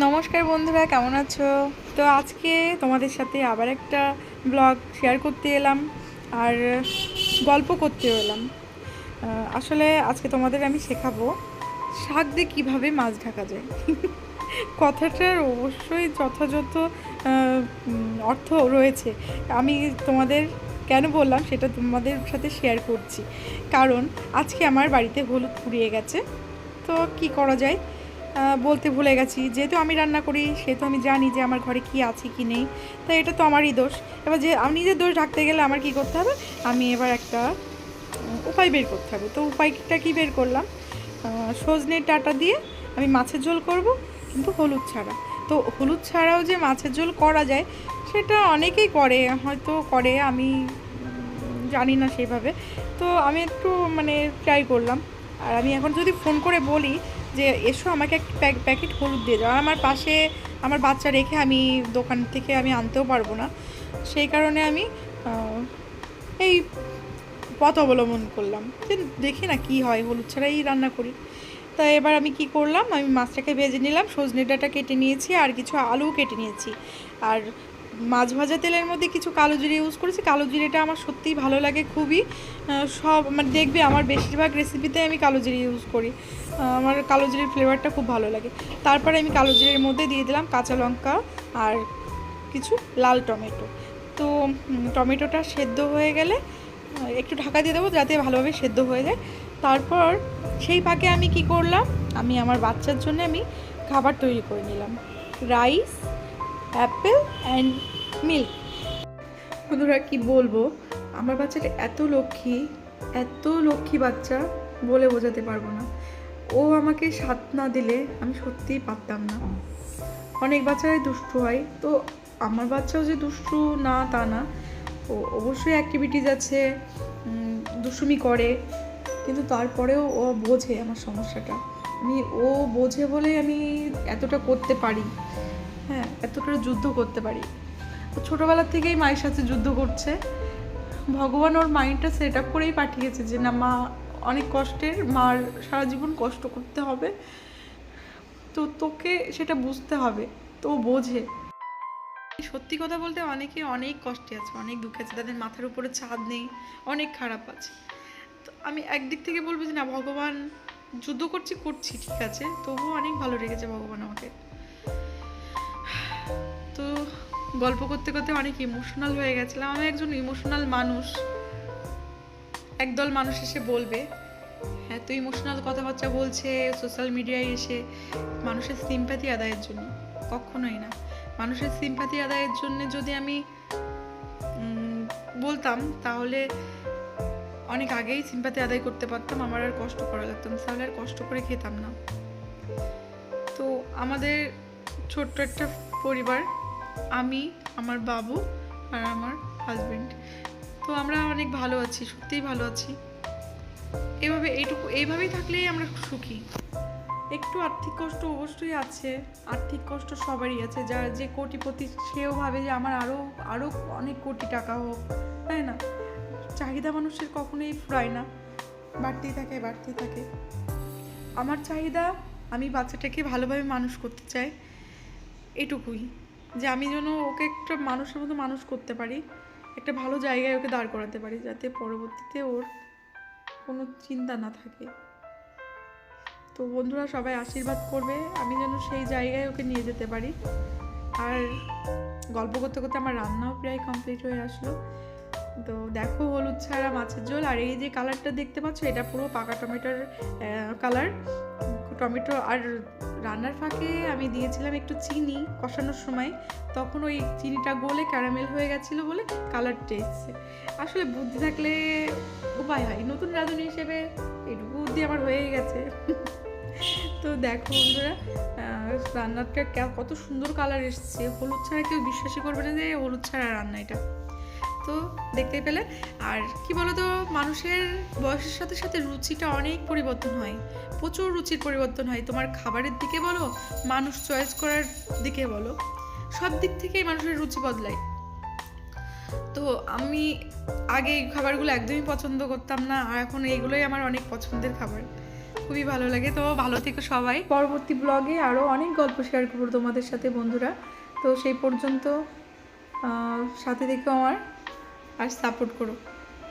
নমস্কার বন্ধুরা, কেমন আছো? তো আজকে তোমাদের সাথে আবার একটা ব্লগ শেয়ার করতে এলাম আর গল্প করতে এলাম। আসলে আজকে তোমাদের আমি শেখাবো শাক দিয়ে কীভাবে মাছ ঢাকা যায়। কথাটার অবশ্যই যথাযথ অর্থ রয়েছে। আমি তোমাদের কেন বললাম, সেটা তোমাদের সাথে শেয়ার করছি। কারণ আজকে আমার বাড়িতে হলুদ ফুরিয়ে গেছে। তো কি করা যায়? বলতে ভুলে গেছি যেহেতু আমি রান্না করি সেহেতু আমি জানি যে আমার ঘরে কি আছে কি নেই তাই এটা তো আমারই দোষ। এবার যে আমি নিজের দোষ ঢাকতে গেলে আমার কি করতে হবে? আমি এবার একটা উপায় বের করতে হবে। তো উপায়টা কি বের করলাম? আহ, সজনের ডাঁটা দিয়ে আমি মাছের ঝোল করব কিন্তু হলুদ ছাড়া। তো হলুদ ছাড়াও যে মাছের ঝোল করা যায় সেটা অনেকেই করে হয়তো করে আমি জানি না সেভাবে তো আমি একটু মানে ট্রাই করলাম। আর আমি এখন যদি ফোন করে বলি যে এসো আমাকে এক প্যাক- প্যাকেট হলুদ দিয়ে আর আমার পাশে আমার বাচ্চা রেখে আমি দোকান থেকে আমি আনতেও পারব না। সেই কারণে আমি এই পথ অবলম্বন করলাম। যে দেখি না কি হয়, হলুদ ছাড়াই রান্না করি। তা এবার আমি কি করলাম? আমি মাছটাকে ভেজে নিলাম, সজনে ডাঁটা কেটে নিয়েছি, আর কিছু আলু কেটে নিয়েছি। আর মাছ ভাজা তেলের মধ্যে কিছু কালো জিরে ইউজ করেছি। কালো জিরেটা আমার সত্যিই ভালো লাগে খুবই। সব মানে দেখবে আমার বেশিরভাগ রেসিপিতে আমি কালো জিরে ইউজ করি। আমার কালো জিরের ফ্লেভারটা খুব ভালো লাগে। তারপরে আমি কালো জিরের মধ্যে দিয়ে দিলাম কাঁচা লঙ্কা আর কিছু লাল টমেটো। তো টমেটোটা সেদ্ধ হয়ে গেলে একটু ঢাকা দিয়ে দেবো যাতে ভালোভাবে সেদ্ধ হয়ে যায়। তারপর সেই ফাঁকে আমি কি করলাম? আমি আমার বাচ্চার জন্য আমি খাবার তৈরি করে নিলাম। Rice apple and milk. বন্ধুরা, কি বলব? আমার বাচ্চাটা এত লক্ষ্মী এত লক্ষ্মী বাচ্চা বলে বোঝাতে পারব না। ও আমাকে সাথ না দিলে আমি সত্যিই পারতাম না। অনেক বাচ্চাই দুষ্টু হয়। তো আমার বাচ্চাও যে দুষ্টু, না তা না। ও অবশ্যই অ্যাক্টিভিটিস আছে দুষ্টুমি করে। কিন্তু তারপরেও ও বোঝে আমার সমস্যাটা। আমি ও বোঝে বলেই আমি এতটা করতে পারি। হ্যাঁ এতটা যুদ্ধ করতে পারি। ও ছোটোবেলার থেকেই মায়ের সাথে যুদ্ধ করছে। ভগবান ওর মাইন্ডটা সেট আপ করেই পাঠিয়েছে যে, না, মা, অনেক কষ্টের, মার সারা জীবন কষ্ট করতে হবে। তো তোকে সেটা বুঝতে হবে, তো বোঝে। সত্যি কথা বলতে অনেকে অনেক কষ্টে আছে, অনেক দুঃখে আছে, তাদের মাথার উপরে ছাদ নেই, অনেক খারাপ আছে। তো আমি একদিক থেকে বলব যে, না, ভগবান যুদ্ধ করছি করছি, ঠিক আছে। তবুও অনেক ভালো রেখেছে ভগবান আমাকে। তো গল্প করতে করতে অনেক ইমোশনাল হয়ে গেছিলাম। আমি একজন ইমোশনাল মানুষ। একদল মানুষ এসে বলবে হ্যাঁ তো ইমোশনাল কথাবার্তা বলছে সোশ্যাল মিডিয়ায় এসে মানুষের সিম্প্যাথি আদায়ের জন্য। কখনোই না। মানুষের সিম্প্যাথি আদায়ের জন্য যদি আমি বলতাম, তাহলে অনেক আগেই সিম্প্যাথি আদায় করতে পারতাম। আমার আর কষ্ট করা লাগতো তাহলে আর কষ্ট করে খেতাম না। তো আমাদের ছোট্ট একটা পরিবার আমি, আমার বাবু আর আমার হাজব্যান্ড তো আমরা অনেক ভালো আছি, সত্যিই ভালো আছি। এভাবে এইটুকু, এইভাবেই থাকলেই আমরা সুখী। একটু আর্থিক কষ্ট অবশ্যই আছে, আর্থিক কষ্ট সবারই আছে। যার যে কোটিপতি সেও ভাবে যে আমার আরও আরও অনেক কোটি টাকা হোক, তাই না? চাহিদা মানুষের কখনোই ফুরায় না। বাড়তেই থাকে বাড়তেই থাকে। আমার চাহিদা, আমি বাচ্চাটাকে ভালোভাবে মানুষ করতে চাই। এটুকুই। যে আমি যেন ওকে একটা মানুষের মতো মানুষ করতে পারি, একটা ভালো জায়গায় ওকে দাঁড় করাতে পারি, যাতে পরবর্তীতে ওর কোনো চিন্তা না থাকে। তো বন্ধুরা, সবাই আশীর্বাদ করবে, আমি যেন সেই জায়গায় ওকে নিয়ে যেতে পারি। আর গল্প করতে করতে আমার রান্নাও প্রায় কমপ্লিট হয়ে আসলো। তো দেখো হলুদ ছাড়া মাছের ঝোল, আর এই যে কালারটা দেখতে পাচ্ছ, এটা পুরো পাকা টমেটোর কালার টমেটো আর রান্নার ফাঁকে আমি দিয়েছিলাম একটু চিনি কষানোর সময়। তখন ওই চিনিটা গলে ক্যারামেল হয়ে গেছিল বলে কালারটা এসছে আসলে বুদ্ধি থাকলে উপায় হয়। নতুন রাঁধুনি হিসেবে এইটুকু বুদ্ধি আমার হয়ে গেছে। তো দেখো বন্ধুরা রান্নাটা কত সুন্দর কালার এসছে। হলুদ ছাড়া কেউ বিশ্বাসই করবে না যে হলুদ ছাড়া রান্না এটা। তো দেখতে পেলে। আর কি বলতো, মানুষের বয়সের সাথে সাথে রুচিটা অনেক পরিবর্তন হয়। প্রচুর রুচির পরিবর্তন হয়। তোমার খাবারের দিকে বলো, মানুষ চয়েস করার দিকে বলো, সব দিক থেকেই মানুষের রুচি বদলায়। তো আমি আগে এই খাবারগুলো একদমই পছন্দ করতাম না, আর এখন এইগুলোই আমার অনেক পছন্দের খাবার। খুবই ভালো লাগে। তো ভালো থেকো সবাই। পরবর্তী ব্লগে আরও অনেক গল্প শেয়ার করব তোমাদের সাথে, বন্ধুরা। তো সেই পর্যন্ত সাথে থেকো আমার। আর সাপোর্ট করো।